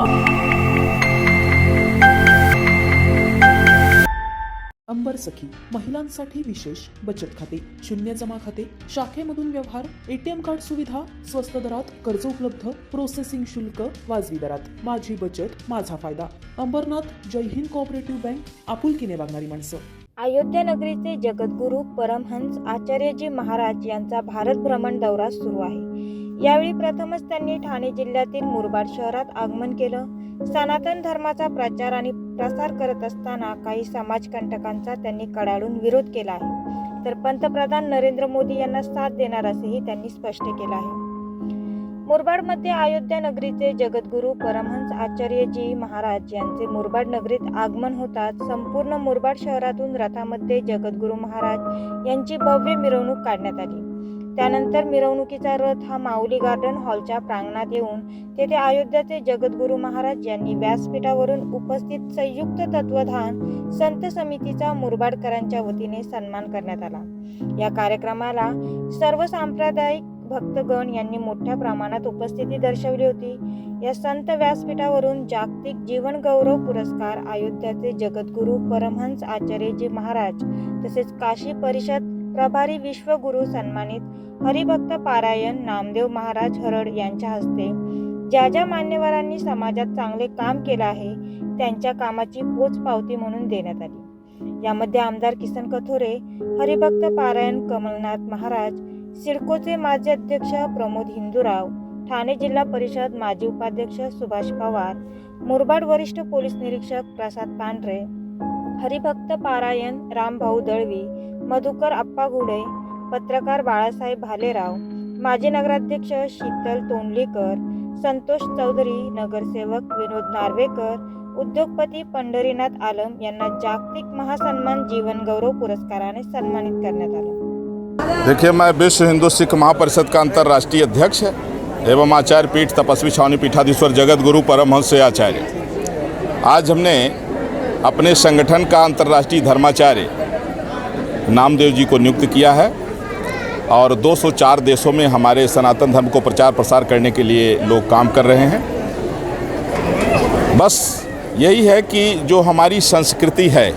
अंबर सखी महिलांसाठी विशेष बचत खाते शून्य जमा खाते शाखेमधून व्यवहार एटीएम कार्ड सुविधा स्वस्त दरात कर्ज उपलब्ध प्रोसेसिंग शुल्क वाजवी दरात. माझी बचत माझा फायदा. अंबरनाथ जय हिंद कोऑपरेटिव्ह बँक आपुलकीने वागणारी माणसं. अयोध्या नगरीचे जगद्गुरू परमहंस आचार्यजी महाराज यांचा भारत भ्रमण दौरा सुरू आहे. यावेळी प्रथमच त्यांनी ठाणे जिल्ह्यातील मुरबाड शहरात आगमन केलं. सनातन धर्माचा प्रचार आणि प्रसार करत असताना काही समाजकंटकांचा त्यांनी कडाडून विरोध केला आहे. तर पंतप्रधान नरेंद्र मोदी यांना साथ देणार असेही त्यांनी स्पष्ट केलं आहे. मुरबाडमध्ये अयोध्या नगरीचे जगद्गुरू परमहंस आचार्यजी महाराज यांचे मुरबाड नगरीत आगमन होताच संपूर्ण मुरबाड शहरातून रथामध्ये जगद्गुरू महाराज यांची भव्य मिरवणूक काढण्यात आली. त्यानंतर मिरवणुकीचा रथ हा माऊली गार्डन हॉलच्या प्रांगणात येऊन तेथे अयोध्याचे जगद्गुरू महाराज यांनी व्यासपीठावरून उपस्थित संयुक्त तत्वधान संत समितीचा मुरबाडकरांच्या वतीने सन्मान करण्यात आला. या कार्यक्रमाला सर्व सांप्रदायिक भक्तगण यांनी मोठ्या प्रमाणात उपस्थिती दर्शवली होती. या संत व्यासपीठावरून जागतिक जीवन गौरव पुरस्कार अयोध्याचे जगद्गुरू परमहंस आचार्यजी महाराज तसेच काशी परिषद प्रभारी विश्वगुरु सन्मानित हरिभक्त पारायण नामदेव महाराज हरड यांच्या हस्ते. ज्या ज्या मान्यवरांनी समाजात चांगले काम केलं आहे त्यांच्या कामाची पोचपावती म्हणून देण्यात आली. यामध्ये आमदार किसन कथोरे हरिभक्त पारायण कमलनाथ महाराज सिडकोचे माजी अध्यक्ष प्रमोद हिंदूराव ठाणे जिल्हा परिषद माजी उपाध्यक्ष सुभाष पवार मुरबाड वरिष्ठ पोलीस निरीक्षक प्रसाद पांढरे हरिभक्त पारायण रामभाऊ दळवी मधुकर अप्पा घुडे पत्रकार बाळासाहेब भालेराव माजी नगराध्यक्ष शीतल तोंडलीकर संतोष चौधरी नगरसेवक विनोद नार्वेकर उद्योगपती पंढरीनाथ आलम यांना जागतिक महासन्मान जीवन गौरव पुरस्काराने सन्मानित करण्यात आलं. देखिए मैं विश्व हिंदू सिख महापरिषद का अंतर्राष्ट्रीय अध्यक्ष है एवं आचार्य पीठ तपस्वी छावनी पीठाधीश्वर जगत गुरु परमहंस आचार्य। आज हमने अपने संगठन का अंतर्राष्ट्रीय धर्माचार्य नामदेव जी को नियुक्त किया है और 204 देशों में हमारे सनातन धर्म को प्रचार प्रसार करने के लिए लोग काम कर रहे हैं। बस यही है कि जो हमारी संस्कृति है,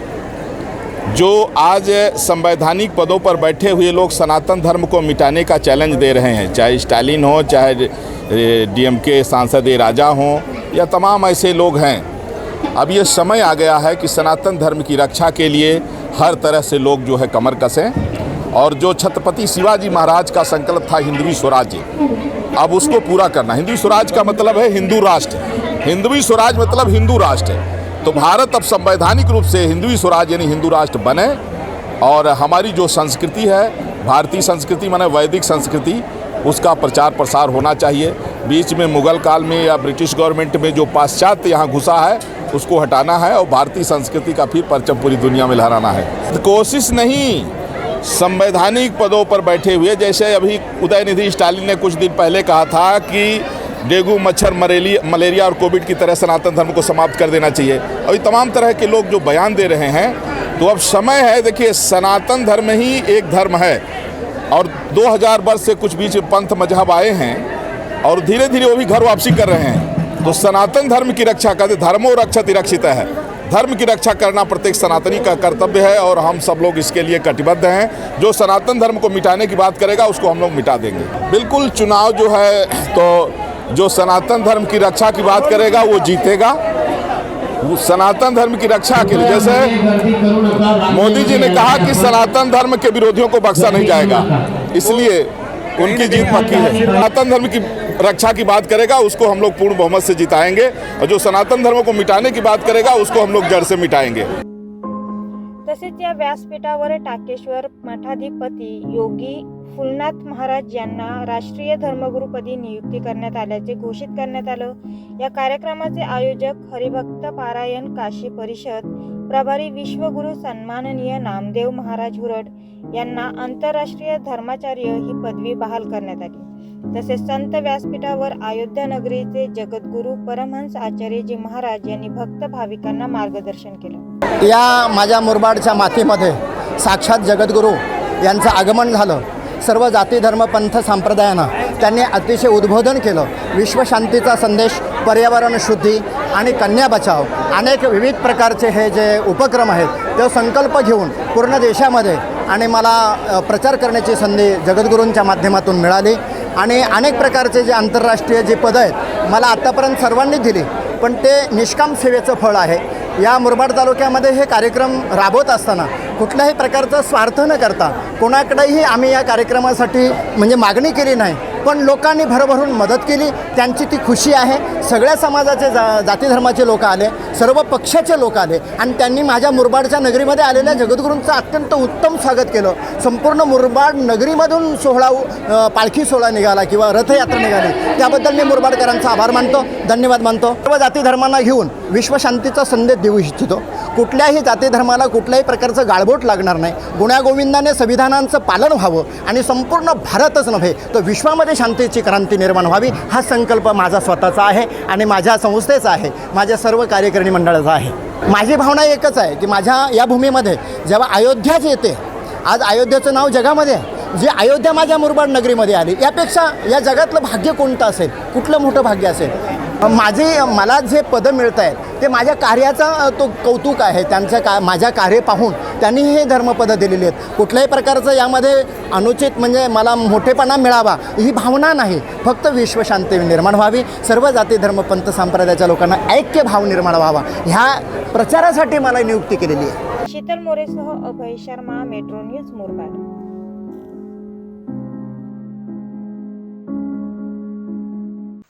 जो आज संवैधानिक पदों पर बैठे हुए लोग सनातन धर्म को मिटाने का चैलेंज दे रहे हैं, चाहे स्टालिन हो, चाहे डीएमके सांसद ए राजा हों, या तमाम ऐसे लोग हैं अब ये समय आ गया है कि सनातन धर्म की रक्षा के लिए हर तरह से लोग जो है कमर कसें और जो छत्रपति शिवाजी महाराज का संकल्प था हिंदवी स्वराज्य अब उसको पूरा करना। हिंदवी स्वराज का मतलब है हिंदू राष्ट्र। हिंदवी स्वराज मतलब हिंदू राष्ट्र। तो भारत अब संवैधानिक रूप से हिंदवी स्वराज यानी हिंदू राष्ट्र बने और हमारी जो संस्कृति है, भारतीय संस्कृति माने वैदिक संस्कृति, उसका प्रचार प्रसार होना चाहिए। बीच में मुगल काल में या ब्रिटिश गवर्नमेंट में जो पाश्चात्य यहाँ घुसा है उसको हटाना है और भारतीय संस्कृति का फिर परचम पूरी दुनिया में लहराना है। कोशिश नहीं संवैधानिक पदों पर बैठे हुए, जैसे अभी उदयनिधि स्टालिन ने कुछ दिन पहले कहा था कि डेंगू, मच्छर, मरेली, मलेरिया और कोविड की तरह सनातन धर्म को समाप्त कर देना चाहिए। ये तमाम तरह के लोग जो बयान दे रहे हैं तो अब समय है, देखिए, सनातन धर्म ही एक धर्म है। और 2000 वर्ष से कुछ बीच पंथ मज़हब आए हैं और धीरे धीरे वो भी घर वापसी कर रहे हैं। तो सनातन धर्म की रक्षा करते धर्मो रक्षा रक्षित है। धर्म की रक्षा करना प्रत्येक सनातनी का कर्तव्य है और हम सब लोग इसके लिए कटिबद्ध हैं। जो सनातन धर्म को मिटाने की बात करेगा, उसको हम लोग मिटा देंगे। बिल्कुल चुनाव जो है तो जो सनातन धर्म की रक्षा की बात करेगा, वो जीतेगा। वो सनातन धर्म की रक्षा के लिए, जैसे मोदी जी ने कहा कि सनातन धर्म के विरोधियों को बख्शा नहीं जाएगा। इसलिए उनकी जीत पक्की है। सनातन धर्म की रक्षा की बात करेगा उसको हम लोग पूर्ण बहुमत से जिताएंगे और जो सनातन धर्म को मिटाने की बात करेगा उसको हम लोग जड़ से मिटाएंगे। तसेच या व्यासपीठावर टाकेश्वर मठाधिपती योगी फुलनाथ महाराज यांना राष्ट्रीय धर्मगुरुपदी नियुक्ती करण्यात आल्याचे घोषित करण्यात आलं. या कार्यक्रमाचे आयोजक हरिभक्त पारायण काशी परिषद प्रभारी विश्वगुरु सन्माननीय नामदेव महाराज हुरड यांना आंतरराष्ट्रीय धर्माचार्य ही पदवी बहाल करण्यात आली. तसेच संत व्यासपीठावर अयोध्या नगरीचे जगद्गुरू परमहंस आचार्यजी महाराज यांनी भक्त भाविकांना मार्गदर्शन केलं. या माझ्या मुरबाडच्या मातीमध्ये साक्षात जगद्गुरू यांचं आगमन झालं. सर्व जाती धर्म पंथ संप्रदायानं त्यांनी अतिशय उद्बोधन केलं. विश्वशांतीचा संदेश पर्यावरण शुद्धी आणि कन्या बचाव अनेक विविध प्रकारचे हे जे उपक्रम आहेत ते संकल्प घेऊन पूर्ण देशामध्ये आणि मला प्रचार करण्याची संधी जगद्गुरूंच्या माध्यमातून मिळाली. आणि अनेक प्रकारचे जे आंतरराष्ट्रीय जे पदं आहेत मला आत्तापर्यंत सर्वांनी दिली पण ते निष्काम सेवेचं फळ आहे. या मुरबाड तालुक्यामध्ये हे कार्यक्रम राबवत असताना कुठल्याही प्रकारचा स्वार्थ न करता कोणाकडेही आम्ही या कार्यक्रमासाठी म्हणजे मागणी केली नाही. पण लोकांनी भरभरून मदत केली. त्यांची ती खुशी आहे. सगळ्या समाजाचे जा जाती धर्माचे लोक आले. सर्व पक्षाचे लोक आले. आणि त्यांनी माझ्या मुरबाडच्या नगरीमध्ये आलेल्या जगद्गुरूंचं अत्यंत उत्तम स्वागत केलं. संपूर्ण मुरबाड नगरीमधून सोहळा पालखी सोहळा निघाला किंवा रथयात्रा निघाली. त्याबद्दल मी मुरबाडकरांचा आभार मानतो. धन्यवाद मानतो. सर्व जाती धर्मांना घेऊन विश्वशांतीचा संदेश देऊ इच्छितो. कुठल्याही जाती धर्माला कुठल्याही प्रकारचं गाळबोट लागणार नाही. गुण्यागोविंदाने संविधानांचं पालन व्हावं आणि संपूर्ण भारतच नव्हे तर विश्वामध्ये शांतीची क्रांती निर्माण व्हावी हा संकल्प माझा स्वतःचा आहे आणि माझ्या संस्थेचा आहे माझ्या सर्व कार्यकारिणी मंडळाचा आहे. माझी भावना एकच आहे की माझ्या या भूमीमध्ये जेव्हा अयोध्याच येते आज अयोध्येचं नाव जगामध्ये आहे. जी अयोध्या माझ्या मुरबाड नगरीमध्ये आली यापेक्षा या जगातलं भाग्य कोणतं असेल? कुठलं मोठं भाग्य असेल? माझे मला जे पदं मिळत आहेत ते माझ्या कार्याचा तो कौतुक आहे त्यांचं का माझ्या कार्य पाहून त्यांनी हे धर्मपदं दिलेली आहेत. कुठल्याही प्रकारचं यामध्ये अनुचित म्हणजे मला मोठेपणा मिळावा ही भावना नाही. फक्त विश्वशांती निर्माण व्हावी. सर्व जाती धर्मपंथ संप्रदायाच्या लोकांना ऐक्य भाव निर्माण व्हावा. ह्या प्रचारासाठी मला नियुक्ती केलेली आहे. शीतल मोरेसह अभय शर्मा मेट्रो न्यूज मुरबाड.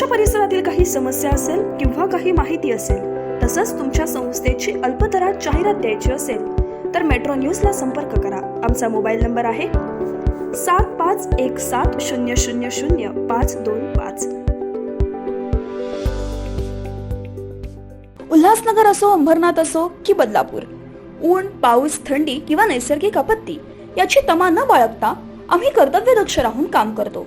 तुमच्या परिसरातील काही समस्या असेल किंवा काही माहिती असेल तसंच तुमच्या संस्थेची अल्पदरात जाहिरात द्यायची असेल तर मेट्रो न्यूजला संपर्क करा. आमचा मोबाईल नंबर आहे सात पाच एक सात शून्य शून्य शून्य पाच दोन पाच. उल्हासनगर असो अंबरनाथ असो की बदलापूर ऊन पाऊस थंडी किंवा नैसर्गिक आपत्ती याची तमा न बाळगता आम्ही कर्तव्यदक्ष राहून काम करतो.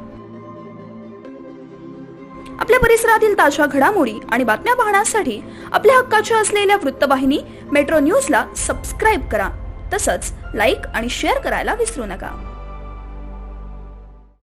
आपल्या परिसरातील ताज्या घडामोडी आणि बातम्या पाहण्यासाठी आपल्या हक्काच्या असलेल्या वृत्तवाहिनी मेट्रो न्यूजला सबस्क्राईब करा. तसंच लाईक आणि शेअर करायला विसरू नका.